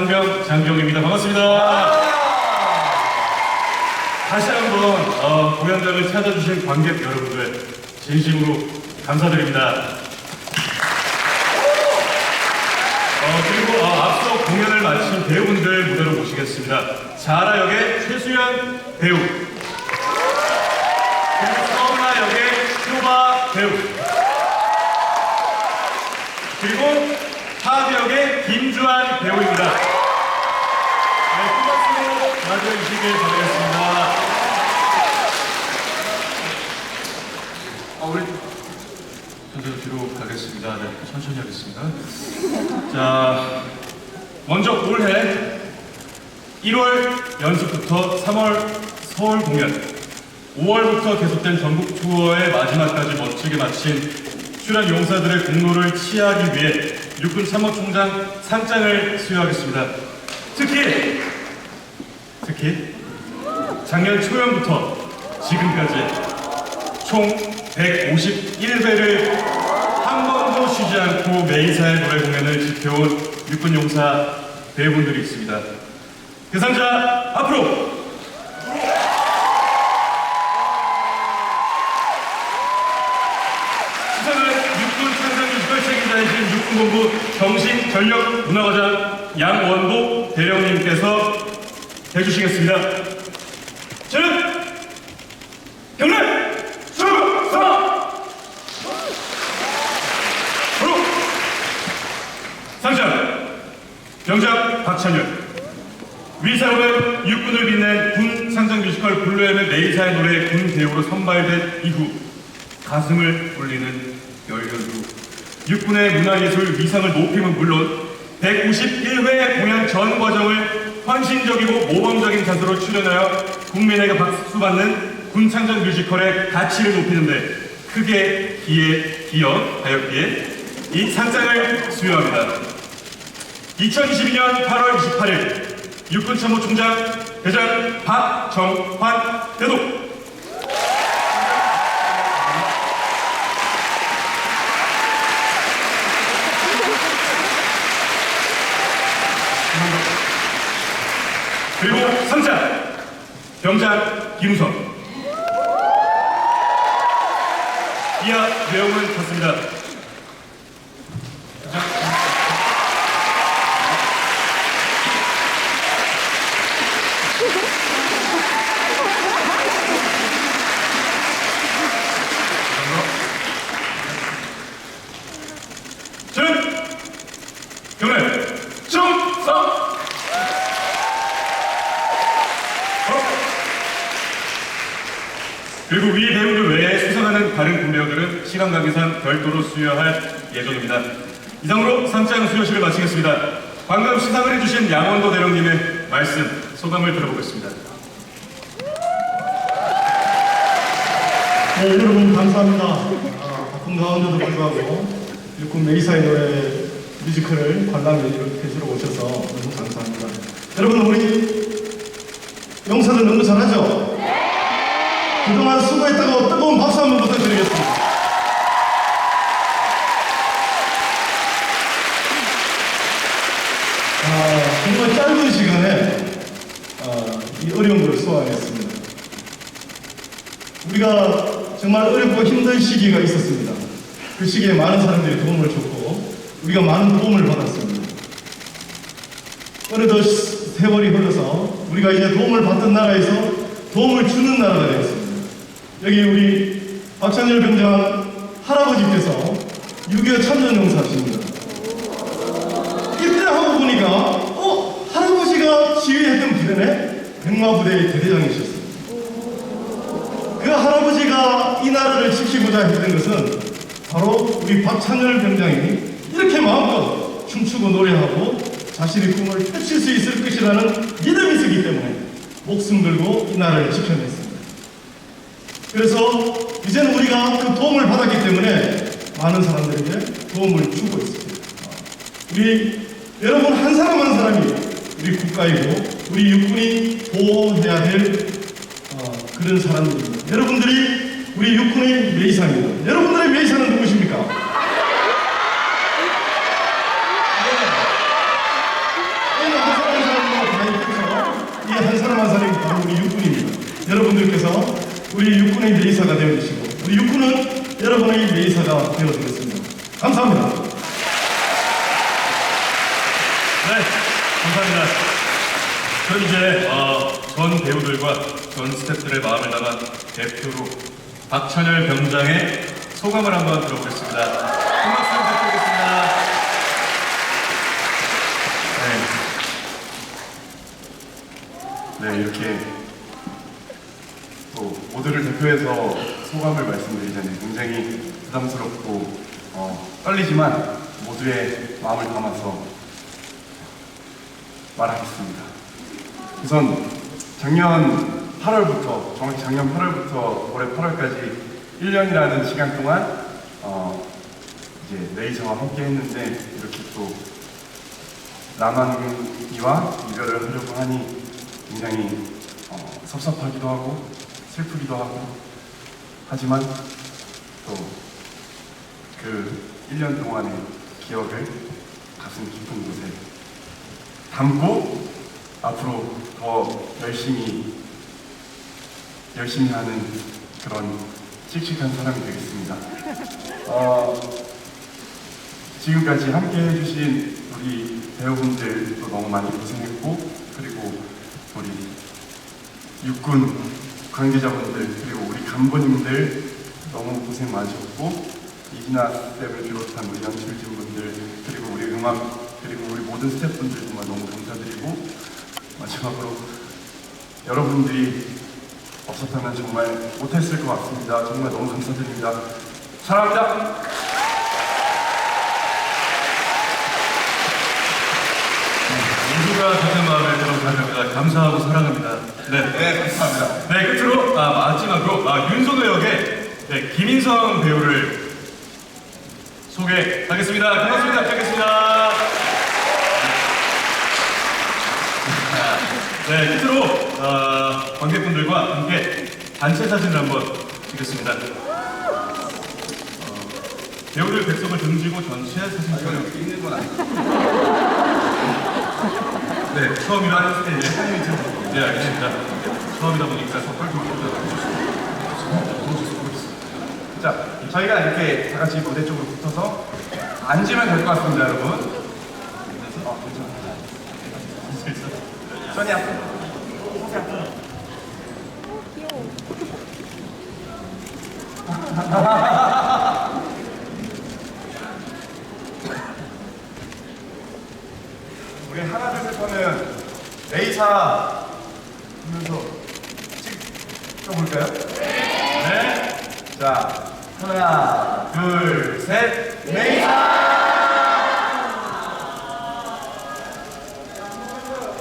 상병 장경입니다. 반갑습니다. 다시 한번 어, 공연장을 찾아주신 관객 여러분들 진심으로 감사드립니다. 어, 그리고 어, 앞서 공연을 마친 배우분들 무대로 모시겠습니다. 자라 역의 최수연 배우, 서은아 역의 효바 배우, 그리고 하비 역의 김주한 배우입니다. 네, 큰 박수로 맞아주시길 바라겠습니다. 어, 우리 저도 뒤로 가겠습니다. 네, 천천히 하겠습니다. 자, 먼저 올해 1월 연습부터 3월 서울 공연, 5월부터 계속된 전국 투어의 마지막까지 멋지게 마친 출연 용사들의 공로를 치하하기 위해 육군 참모총장 상장을 수여하겠습니다. 특히 특히 작년 초연부터 지금까지 총 151회를 한 번도 쉬지 않고 매이사의 노래 공연을 지켜온 육군 용사 배우분들이 있습니다. 대상자 앞으로! 책임자이신 육군본부 정신전력문화과장 양원도 대령님께서 해주시겠습니다. 저는 경례 상장 병장 박찬현 위사로는 육군을 빛낸 군 상장 뮤지컬 블루엠의 메이사의 노래 군 배우로 선발된 이후 가슴을 울리는 열렬로 육군의 문화예술 위상을 높임은 물론 151회 공연 전 과정을 헌신적이고 모범적인 자세로 출연하여 국민에게 박수받는 군 창작 뮤지컬의 가치를 높이는데 크게 기에 기여하였기에 이 상장을 수여합니다. 2022년 8월 28일 육군참모총장 대장 박정환 대독 그리고 상장 병장 김우성 이하 내용은 같습니다. 저는 경례 충성! 그리고 위 배우들 외에 수상하는 다른 군 배우들은 시간 관계상 별도로 수여할 예정입니다. 이상으로 상장 수여식을 마치겠습니다. 방금 시상을 해주신 양원도 대령님의 말씀, 소감을 들어보겠습니다. 네, 여러분 감사합니다. 아, 바쁜 가운데도 불구하고 육군 메이사의 노래 뮤지컬을 관람에 이렇게 해주러 오셔서 너무 감사합니다. 여러분 우리 용사들 너무 잘하죠? 그동안 수고했다고 뜨거운 박수 한번 부탁드리겠습니다. 아, 정말 짧은 시간에 아, 이 어려운 걸 소화했습니다. 우리가 정말 어렵고 힘든 시기가 있었습니다. 그 시기에 많은 사람들이 도움을 줬고 우리가 많은 도움을 받았습니다. 어느덧 세월이 흘러서 우리가 이제 도움을 받던 나라에서 도움을 주는 나라가 되었습니다. 여기 우리 박찬열 병장 할아버지께서 6.25 참전 용사십니다. 입대 하고 보니까 어? 할아버지가 지휘했던 부대네? 백마부대의 대대장이셨어요. 그 할아버지가 이 나라를 지키고자 했던 것은 바로 우리 박찬열 병장이 이렇게 마음껏 춤추고 노래하고 자신의 꿈을 펼칠 수 있을 것이라는 믿음이 있었기 때문에 목숨 걸고 이 나라를 지켜냈습니다. 그래서 이제는 우리가 그 도움을 받았기 때문에 많은 사람들에게 도움을 주고 있습니다. 우리 여러분 한 사람 한 사람이 우리 국가이고 우리 육군이 보호해야 될 어, 그런 사람들입니다. 여러분들이 우리 육군의 매이상입니다. 여러분들의 매이상은 누구십니까? 네. 한 사람 한 사람이 바로 우리 육군입니다. 여러분들께서 의 메이사가 되어주시고 우리 육군은 여러분의 메이사가 되어주겠습니다. 감사합니다. 네, 감사합니다. 그럼 이제 어, 전 배우들과 전 스태프들의 마음을 담아 대표로 박찬열 병장의 소감을 한번 들어보겠습니다. 큰 박수 부탁드리겠습니다. 네, 이렇게 대표해서 소감을 말씀드리자니 굉장히 부담스럽고 어, 떨리지만 모두의 마음을 담아서 말하겠습니다. 우선 작년 8월부터 정확히 작년 8월부터 올해 8월까지 1년이라는 시간 동안 어, 이제 레이저와 함께 했는데 이렇게 또 나만이와 이별을 하려고 하니 굉장히 어, 섭섭하기도 하고 슬프기도 하고 하지만 또 그 1년 동안의 기억을 가슴 깊은 곳에 담고 앞으로 더 열심히 열심히 하는 그런 씩씩한 사람이 되겠습니다. 어, 지금까지 함께 해주신 우리 배우분들도 너무 많이 고생했고 그리고 우리 육군 관계자분들 그리고 우리 간부님들 너무 고생 많으셨고 이진아 쌤을 비롯한 우리 연출진 분들 그리고 우리 음악 그리고 우리 모든 스태프분들 정말 너무 감사드리고 마지막으로 여러분들이 없었다면 정말 못했을 것 같습니다. 정말 너무 감사드립니다. 사랑합니다. 모두가 같 들어갑니다. 감사하고 사랑합니다. 네. 네, 감사합니다. 네, 끝으로 아, 마지막으로 아, 윤소도 역의 네, 김인성 배우를 소개하겠습니다. 큰 박수 부탁드리겠습니다. 네, 끝으로 어, 관객분들과 함께 단체 사진을 한번 찍겠습니다. 어, 배우들 백석을 등지고 전체 사진 촬영 있는 건 아니에요. 네, 처음이라 했을 때 이제 사진이 좀 네, 알겠습니다. 처음이다 보니까 섣불 좀 자, 저희가 이렇게 다 같이 무대 쪽으로 붙어서 앉으면 될 것 같습니다, 여러분. 어, 괜찮아요. 손이 앞으로. 손이 앞으로. 우리 하나 둘셋 하면 레이사 하면서 찍어 볼까요? 네. 자, 하나, 둘, 셋, 메이사!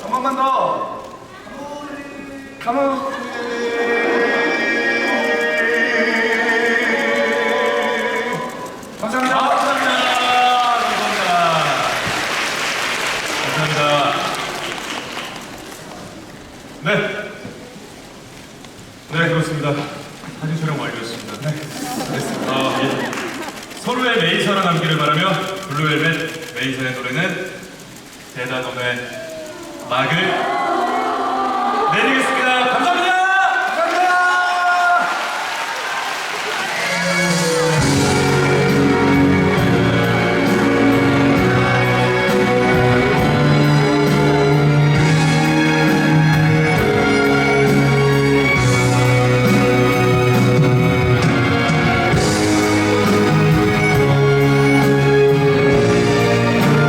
한 번만 더! 카모! 막을 내리겠습니다.